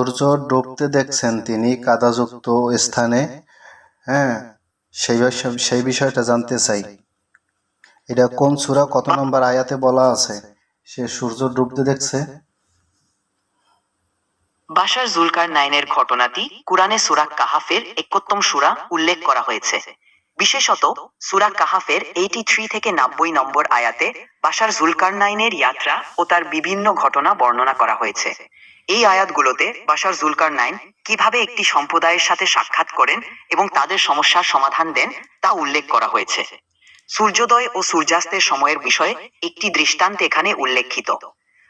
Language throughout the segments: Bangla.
সূর্য ডুবতে দেখছেন তিনি কাদাযুক্ত স্থানে। হ্যাঁ সেই সেই বিষয়টা জানতে চাই। এটা কোন সূরা? কত নম্বর আয়াতে বলা আছে? সে সূর্য ডুবতে দেখছে। বাশার জুলকার নাইনের ঘটনাটি কুরআনে সুরা কাহাফের একত্তম সুরা উল্লেখ করা হয়েছে। বিশেষত সুরা কাহাফের এইটি থ্রি থেকে নব্বই নম্বর আয়াতে বাশার জুলকার নাইনের যাত্রা ও তার বিভিন্ন ঘটনা বর্ণনা করা হয়েছে। এই আয়াতগুলোতে বাশার জুলকার নাইন কীভাবে একটি সম্প্রদায়ের সাথে সাক্ষাৎ করেন এবং তাদের সমস্যার সমাধান দেন তা উল্লেখ করা হয়েছে। সূর্যোদয় ও সূর্যাস্তের সময়ের বিষয়ে একটি দৃষ্টান্ত এখানে উল্লেখিত।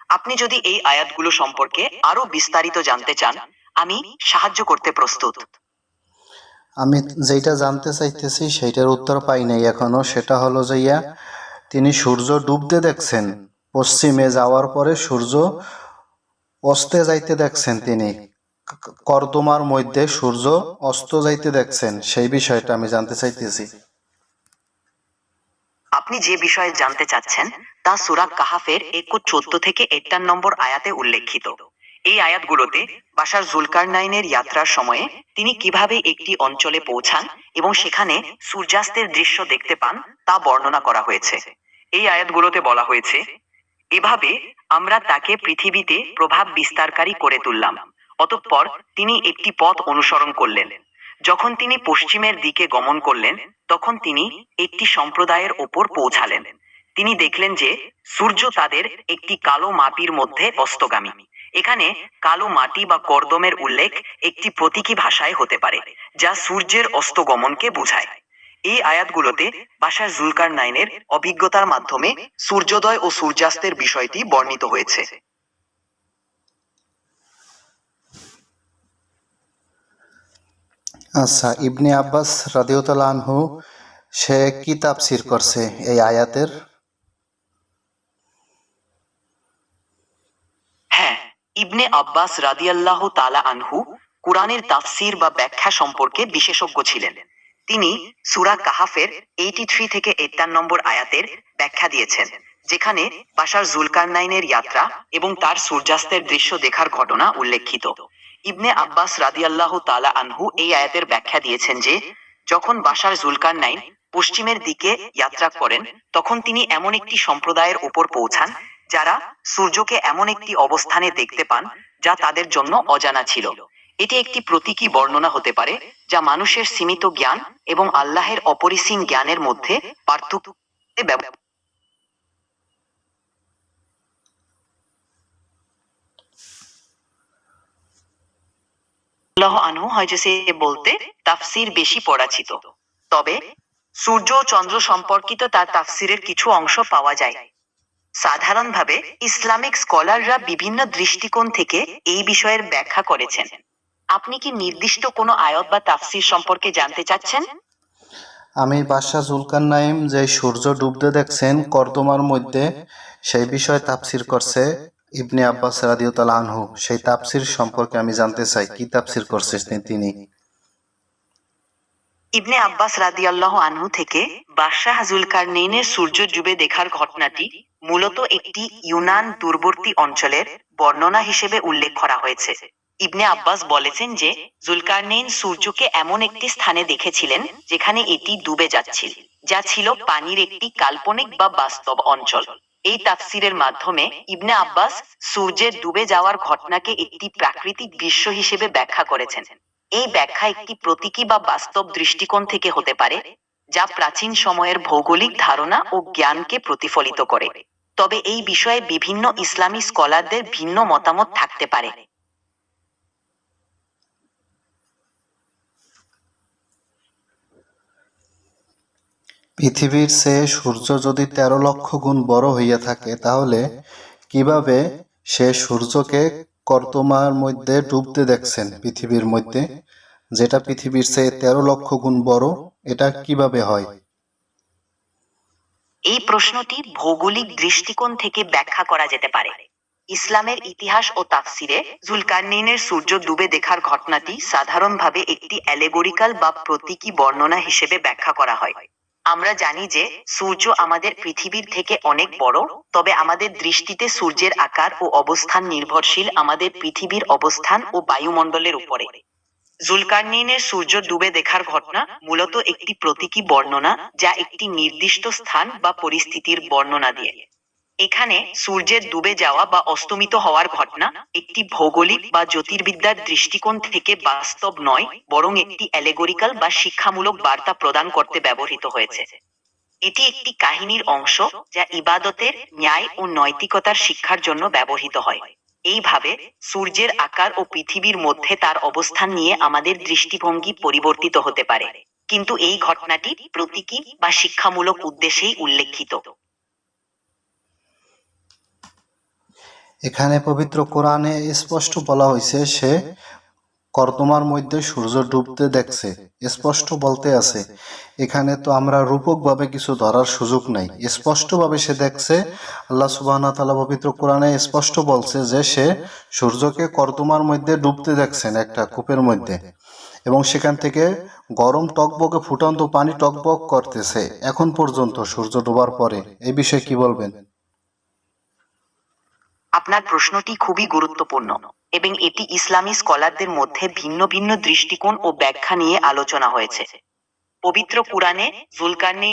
আপনি যদি এই আয়াতগুলো সম্পর্কে আরও বিস্তারিত জানতে চান, আমি সাহায্য করতে প্রস্তুত। আমি যেটা জানতে চাইতেছি সেইটার উত্তর পাই নাই এখনও। সেটা হলো যে তিনি সূর্য ডুবতে দেখছেন। পশ্চিমে যাওয়ার পরে সূর্য অস্তে যাইতে দেখছেন তিনি। কর্দমার মধ্যে সূর্য অস্ত যাইতে দেখছেন, সেই বিষয়টা আমি জানতে চাইতেছি। আপনি যে বিষয়ে জানতে চাচ্ছেন, তা সুরা কাহাফের এক চোদ্দ থেকে একান্ন নম্বর আয়াতে উল্লেখিত। এই আয়াতগুলোতে বাসার জুলকার নাইনের যাত্রার সময়ে তিনি কীভাবে একটি অঞ্চলে পৌঁছান এবং সেখানে সূর্যাস্তের দৃশ্য দেখতে পান, তা বর্ণনা করা হয়েছে। এই আয়াতগুলোতে বলা হয়েছে এভাবে আমরা তাকে পৃথিবীতে প্রভাব বিস্তারকারী করে তুললাম। অতঃপর তিনি একটি পথ অনুসরণ করলেন। যখন তিনি পশ্চিমের দিকে গমন করলেন, তখন তিনি একটি সম্প্রদায়ের ওপর পৌঁছালেন। তিনি দেখলেন যে সূর্য তাদের একটি কালো মাটির মধ্যে অস্তগামী। এখানে কালো মাটি বা কর্দমের উল্লেখ একটি প্রতীকী ভাষায় হতে পারে, যা সূর্যের অস্তগমনকে বোঝায়। এই আয়াতগুলোতে বাসার জুলকার নাইনের অভিজ্ঞতার মাধ্যমে সূর্যোদয় ও সূর্যাস্তের বিষয়টি বর্ণিত হয়েছে। আচ্ছা ইবনে আব্বাস রাদিউতাল আনহু সে কি তাফসির করছে এই আয়াতের? হ্যাঁ ইবনে আব্বাস রাদিয়াল্লাহু তালা আনহু কুরআনের তাফসির বা ব্যাখ্যা সম্পর্কে বিশেষজ্ঞ ছিলেন। তিনি সূরা কাহাফের এইটি থ্রি থেকে একান্ন নম্বর আয়াতের ব্যাখ্যা দিয়েছেন, যেখানে বাশার জুলকারনাইনের যাত্রা এবং তার সূর্যাস্তের দৃশ্য দেখার ঘটনা উল্লেখিত। ইবনে আব্বাস রাদিয়াল্লাহু তালা আনহু এই আয়াতের ব্যাখ্যা দিয়েছেন যে, যখন বাশার জুলকারনাইন পশ্চিমের দিকে যাত্রা করেন, তখন তিনি এমন একটি সম্প্রদায়ের উপর পৌঁছান, যারা সূর্যকে এমন একটি অবস্থানে দেখতে পান, যা তাদের জন্য অজানা ছিল। এটি একটি প্রতীকী বর্ণনা হতে পারে, যা মানুষের সীমিত জ্ঞান এবং আল্লাহের অপরিসীম জ্ঞানের মধ্যে পার্থক্য আনহু হয়তো সে বলতে তাফসির বেশি পরিচিত তবে সূর্য ও চন্দ্র সম্পর্কিত তার তাফসিরের কিছু অংশ পাওয়া যায়। সাধারণভাবে ইসলামিক স্কলাররা বিভিন্ন দৃষ্টিকোণ থেকে এই বিষয়ের ব্যাখ্যা করেছেন। আপনি কি নির্দিষ্ট কোনো আয়াত বা তাফসির সম্পর্কে জানতে চাচ্ছেন? আমি বাদশাহ জুলকার নাইম যে সূর্য ডুবতে দেখছেন কর্দমার মধ্যে সেই বিষয়ে তাফসির করছে ইবনে আব্বাস রাদিউতাল আনহু। সেই তাফসির সম্পর্কে আমি জানতে চাই। কি তাফসির করছে তিনি? ইবনে আব্বাস রাদিয়াল্লাহু আনহু থেকে বাদশাহ জুলকারনেইনের সূর্য ডুবে দেখার ঘটনাটি মূলত একটি ইউনান দূরবর্তী অঞ্চলের বর্ণনা হিসেবে উল্লেখ করা হয়েছে। ইবনে আব্বাস বলেছেন যে, জুলকারনেইন সূর্যকে এমন একটি স্থানে দেখেছিলেন যেখানে এটি ডুবে যাচ্ছিল, যা ছিল পানির একটি কাল্পনিক বা বাস্তব অঞ্চল। এই তাফসিরের মাধ্যমে ইবনে আব্বাস সূর্যের ডুবে যাওয়ার ঘটনাকে একটি প্রাকৃতিক দৃশ্য হিসেবে ব্যাখ্যা করেছেন। এই ব্যাখ্যা একটি প্রতীকী বা বাস্তব দৃষ্টিকোণ থেকে হতে পারে, যা প্রাচীন সময়ের ভৌগোলিক ধারণা ও জ্ঞানকে প্রতিফলিত করে। তবে এই বিষয়ে বিভিন্ন ইসলামী স্কলারদের ভিন্ন মতামত থাকতে পারে। পৃথিবীর চেয়ে সূর্য যদি তেরো লক্ষ গুণ বড় হইয়া থাকে, তাহলে কীভাবে সে সূর্যকে কর্দমার মধ্যে ডুবতে দেখছেন পৃথিবীর মধ্যে? যেটা পৃথিবীর চেয়ে তেরো লক্ষ গুণ বড়, এটা কীভাবে হয়? এই প্রশ্নটি ভৌগোলিক দৃষ্টিকোণ থেকে ব্যাখ্যা করা যেতে পারে। ইসলামের ইতিহাস ও তাফসিরে জুলকারনিনের সূর্য ডুবে দেখার ঘটনাটি সাধারণভাবে একটি অ্যালেগোরিক্যাল বা প্রতীকী বর্ণনা হিসেবে ব্যাখ্যা করা হয়। আমরা জানি যে সূর্য আমাদের পৃথিবীর থেকে অনেক বড়, তবে আমাদের দৃষ্টিতে সূর্যের আকার ও অবস্থান নির্ভরশীল আমাদের পৃথিবীর অবস্থান ও বায়ুমণ্ডলের উপরে। জুলকার্নিনের সূর্য ডুবে দেখার ঘটনা মূলত একটি প্রতীকী বর্ণনা যা একটি নির্দিষ্ট স্থান বা পরিস্থিতির বর্ণনা দিয়ে। এখানে সূর্যের ডুবে যাওয়া বা অস্তমিত হওয়ার ঘটনা একটি ভৌগোলিক বা জ্যোতির্বিদ্যার দৃষ্টিকোণ থেকে বাস্তব নয়, বরং একটি অ্যালেগোরিক্যাল বা শিক্ষামূলক বার্তা প্রদান করতে ব্যবহৃত হয়েছে। এটি একটি কাহিনীর অংশ যা ইবাদতের, ন্যায় ও নৈতিকতার শিক্ষার জন্য ব্যবহৃত হয়। এইভাবে সূর্যের আকার ও পৃথিবীর মধ্যে তার অবস্থান নিয়ে আমাদের দৃষ্টিভঙ্গি পরিবর্তিত হতে পারে। কিন্তু এই ঘটনাটি প্রতীকী বা শিক্ষামূলক উদ্দেশ্যেই উল্লেখিত। এখানে পবিত্র কোরআনে স্পষ্ট বলা হয়েছে, সে কর্দমার মধ্যে সূর্য ডুবতে দেখছে। স্পষ্ট বলতে আছে, এখানে তো আমরা রূপকভাবে কিছু ধরার সুযোগ নাই। স্পষ্টভাবে সে দেখছে, আল্লাহ সুবাহ তাআলা পবিত্র কোরআনে স্পষ্ট বলছে যে সে সূর্যকে কর্দমার মধ্যে ডুবতে দেখছেন, একটা কূপের মধ্যে। এবং সেখান থেকে গরম টকবকে ফুটন্ত পানি টকবক করতেছে। এখন পর্যন্ত সূর্য ডোবার পরে। এই বিষয়ে কি বলবেন? আপনার প্রশ্নটি খুবই গুরুত্বপূর্ণ এবং এটি ইসলামী স্কলারদের মধ্যে ভিন্ন ভিন্ন দৃষ্টিকোণ ও ব্যাখ্যা নিয়ে আলোচনা হয়েছে। পবিত্র পুরাণে জুলকার্নি